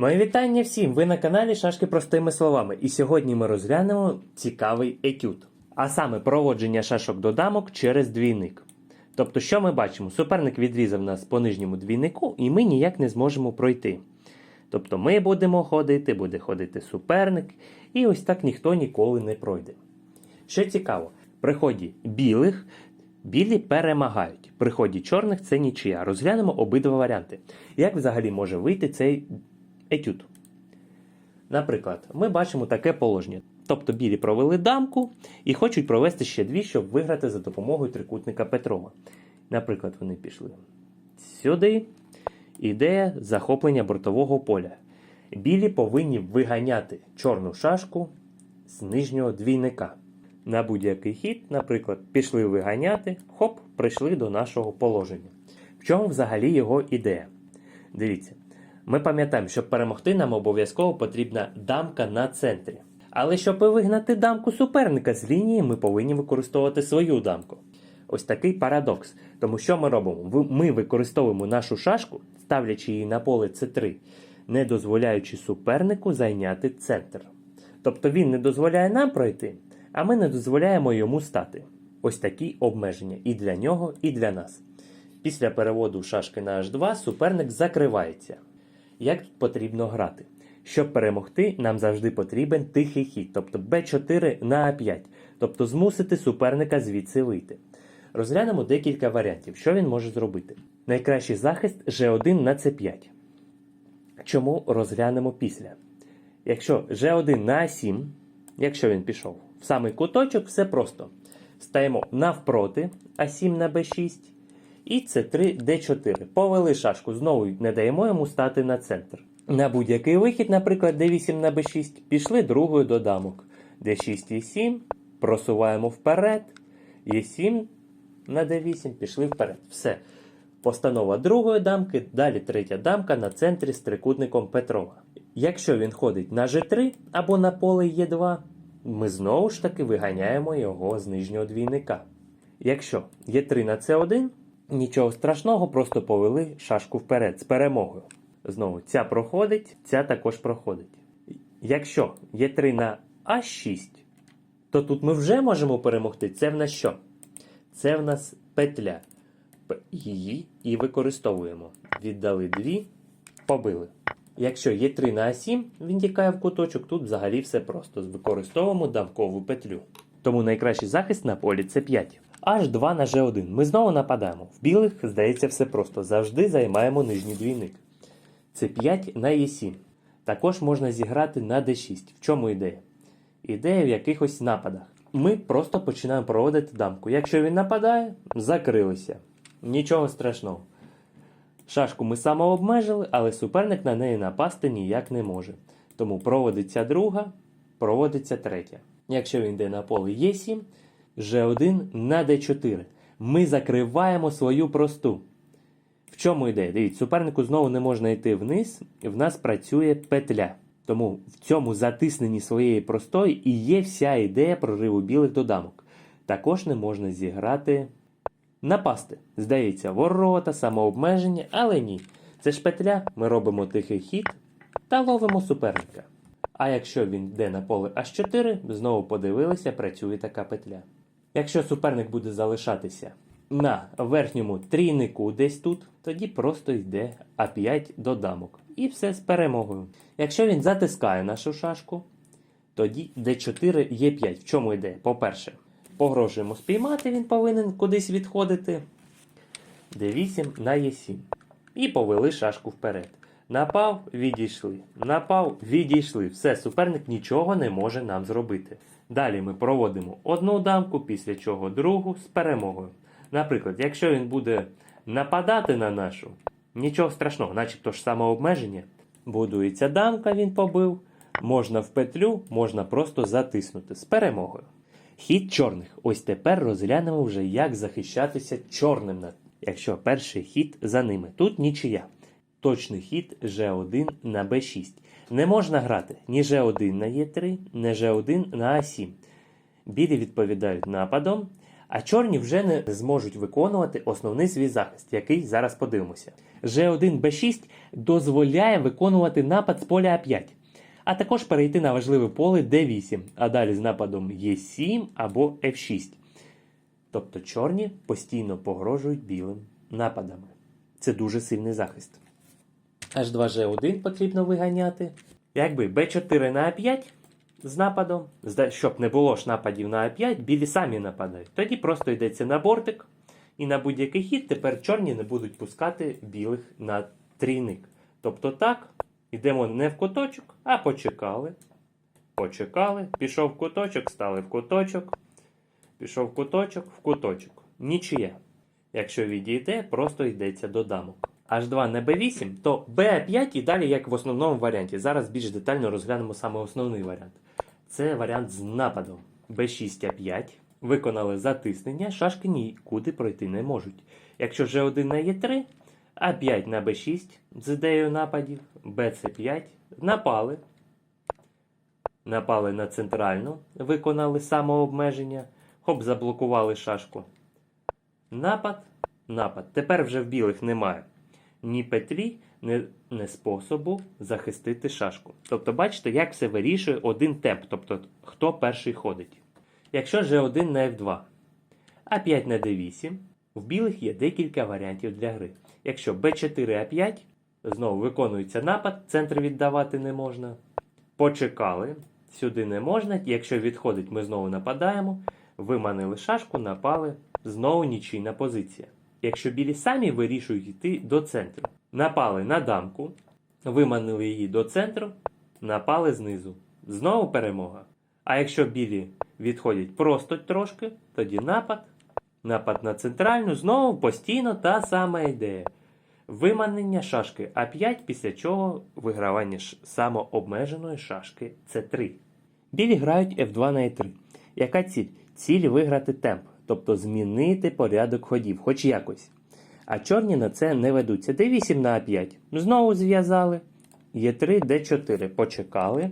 Мої вітання всім! Ви на каналі Шашки простими словами. І сьогодні ми розглянемо цікавий етюд. А саме проводження шашок до дамок через двійник. Тобто, що ми бачимо? Суперник відрізав нас по нижньому двійнику, і ми ніяк не зможемо пройти. Тобто ми будемо ходити, буде ходити суперник, і ось так ніхто ніколи не пройде. Що цікаво, при ході білих білі перемагають. При ході чорних це нічия. Розглянемо обидва варіанти. Як взагалі може вийти цей етюд? Наприклад, ми бачимо таке положення. Тобто білі провели дамку і хочуть провести ще дві, щоб виграти за допомогою трикутника Петрова. Наприклад, вони пішли сюди. Ідея захоплення бортового поля. Білі повинні виганяти чорну шашку з нижнього двійника. На будь-який хід, наприклад, пішли виганяти, хоп, прийшли до нашого положення. В чому взагалі його ідея? Дивіться, ми пам'ятаємо, щоб перемогти, нам обов'язково потрібна дамка на центрі. Але щоб вигнати дамку суперника з лінії, ми повинні використовувати свою дамку. Ось такий парадокс. Тому що ми робимо? Ми використовуємо нашу шашку, ставлячи її на поле С3, не дозволяючи супернику зайняти центр. Тобто він не дозволяє нам пройти, а ми не дозволяємо йому стати. Ось такі обмеження і для нього, і для нас. Після переводу шашки на H2 суперник закривається. Як тут потрібно грати? Щоб перемогти, нам завжди потрібен тихий хід, тобто b4 на a5, тобто змусити суперника звідси вийти. Розглянемо декілька варіантів, що він може зробити. Найкращий захист G1 на c5. Чому розглянемо після? Якщо G1 на A7, якщо він пішов в самий куточок, все просто. Стаємо навпроти А7 на Б6 і С3 Д4. Повели шашку, знову не даємо йому стати на центр. На будь-який вихід, наприклад, Д8 на Б6, пішли другою до дамок. Д6 Е7, просуваємо вперед. Е7 на Д8, пішли вперед. Все. Постанова другої дамки, далі третя дамка на центрі з трикутником Петрова. Якщо він ходить на G3 або на поле Е2, ми знову ж таки виганяємо його з нижнього двійника. Якщо Е3 на С1, нічого страшного, просто повели шашку вперед з перемогою. Знову ця проходить, ця також проходить. Якщо Е3 на А6, то тут ми вже можемо перемогти. Це в нас що? Це в нас петля. Її і використовуємо. Віддали дві, побили. Якщо є 3 на А7, він тікає в куточок, тут взагалі все просто. Використовуємо дамкову петлю. Тому найкращий захист на полі це 5. H2 на G1. Ми знову нападаємо. В білих, здається, все просто. Завжди займаємо нижній двійник. Це 5 на Е7. Також можна зіграти на D6. В чому ідея? Ідея в якихось нападах. Ми просто починаємо проводити дамку. Якщо він нападає, закрилися. Нічого страшного. Шашку ми самообмежили, але суперник на неї напасти ніяк не може. Тому проводиться друга, проводиться третя. Якщо він йде на поле Е7, G1 на D4. Ми закриваємо свою просту. В чому ідея? Дивіться, супернику знову не можна йти вниз, в нас працює петля. Тому в цьому затисненні своєї простої і є вся ідея прориву білих до дамок. Також не можна зіграти напасти. Здається, ворота, самообмеження, але ні. Це ж петля, ми робимо тихий хід та ловимо суперника. А якщо він йде на поле H4, знову подивилися, працює така петля. Якщо суперник буде залишатися на верхньому трійнику десь тут, тоді просто йде А5 до дамок. І все з перемогою. Якщо він затискає нашу шашку, тоді D4 Е5. В чому йде? По-перше, погрожуємо спіймати, він повинен кудись відходити. D8 на Е7. І повели шашку вперед. Напав, відійшли. Напав, відійшли. Все, суперник нічого не може нам зробити. Далі ми проводимо одну дамку, після чого другу з перемогою. Наприклад, якщо він буде нападати на нашу, нічого страшного, начебто ж самообмеження. Будується дамка, він побив. Можна в петлю, можна просто затиснути з перемогою. Хід чорних. Ось тепер розглянемо вже, як захищатися чорним, якщо перший хід за ними. Тут нічия. Точний хід G1 на B6. Не можна грати ні G1 на E3, ні G1 на A7. Білі відповідають нападом, а чорні вже не зможуть виконувати основний свій захист, який зараз подивимося. G1 B6 дозволяє виконувати напад з поля А5, а також перейти на важливе поле D8, а далі з нападом Е7 або F6. Тобто чорні постійно погрожують білим нападами. Це дуже сильний захист. H2G1 потрібно виганяти. Якби B4 на А5 з нападом, щоб не було ж нападів на А5, білі самі нападають. Тоді просто йдеться на бортик, і на будь-який хід тепер чорні не будуть пускати білих на трійник. Тобто так, йдемо не в куточок, а почекали. Почекали, пішов в куточок, стали в куточок, пішов в куточок, в куточок. Нічия. Якщо відійде, просто йдеться до дамок. H2 на B8, то B5 і далі як в основному варіанті. Зараз більш детально розглянемо саме основний варіант. Це варіант з нападом. B6 A5. Виконали затиснення, шашки нікуди пройти не можуть. Якщо G1 на E3, А5 на B6 з ідеєю нападів, BC5 напали. Напали на центральну, виконали самообмеження, хоп, заблокували шашку. Напад, напад. Тепер вже в білих немає ні петлі, ні, ні способу захистити шашку. Тобто, бачите, як все вирішує один темп, тобто хто перший ходить. Якщо G1 на F2, А5 на D8, в білих є декілька варіантів для гри. Якщо B4 А5, знову виконується напад, центр віддавати не можна. Почекали, сюди не можна. Якщо відходить, ми знову нападаємо. Виманили шашку, напали, знову нічийна позиція. Якщо білі самі вирішують йти до центру. Напали на дамку, виманили її до центру, напали знизу. Знову перемога. А якщо білі відходять просто трошки, тоді напад, напад на центральну, знову постійно та сама ідея. Виманення шашки А5, після чого вигравання самообмеженої шашки С3. Білі грають F2 на E3. Яка ціль? Ціль виграти темп, тобто змінити порядок ходів, хоч якось. А чорні на це не ведуться. D8 на А5. Знову зв'язали. Е3, Д4. Почекали.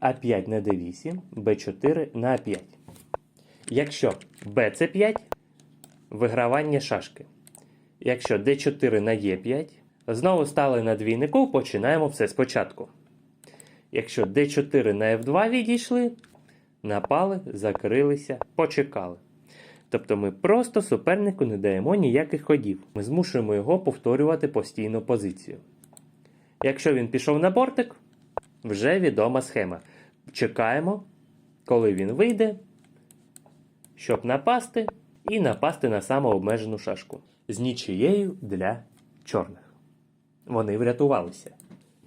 А5 на D8, Б4 на А5. Якщо БЦ5 вигравання шашки. Якщо D4 на Е5, знову стали на двійнику, починаємо все спочатку. Якщо D4 на F2 відійшли, напали, закрилися, почекали. Тобто ми просто супернику не даємо ніяких ходів. Ми змушуємо його повторювати постійну позицію. Якщо він пішов на бортик, вже відома схема. Чекаємо, коли він вийде, щоб напасти, і напасти на самообмежену шашку з нічиєю для чорних. Вони врятувалися.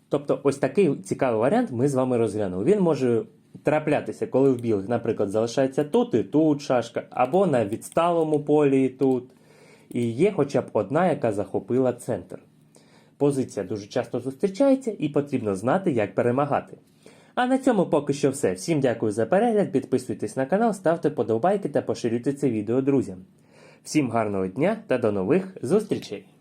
Тобто, ось такий цікавий варіант ми з вами розглянули. Він може траплятися, коли в білих, наприклад, залишається тут і тут шашка, або на відсталому полі і тут. І є хоча б одна, яка захопила центр. Позиція дуже часто зустрічається і потрібно знати, як перемагати. А на цьому поки що все. Всім дякую за перегляд, підписуйтесь на канал, ставте подобайки та поширюйте це відео друзям. Всім гарного дня та до нових зустрічей!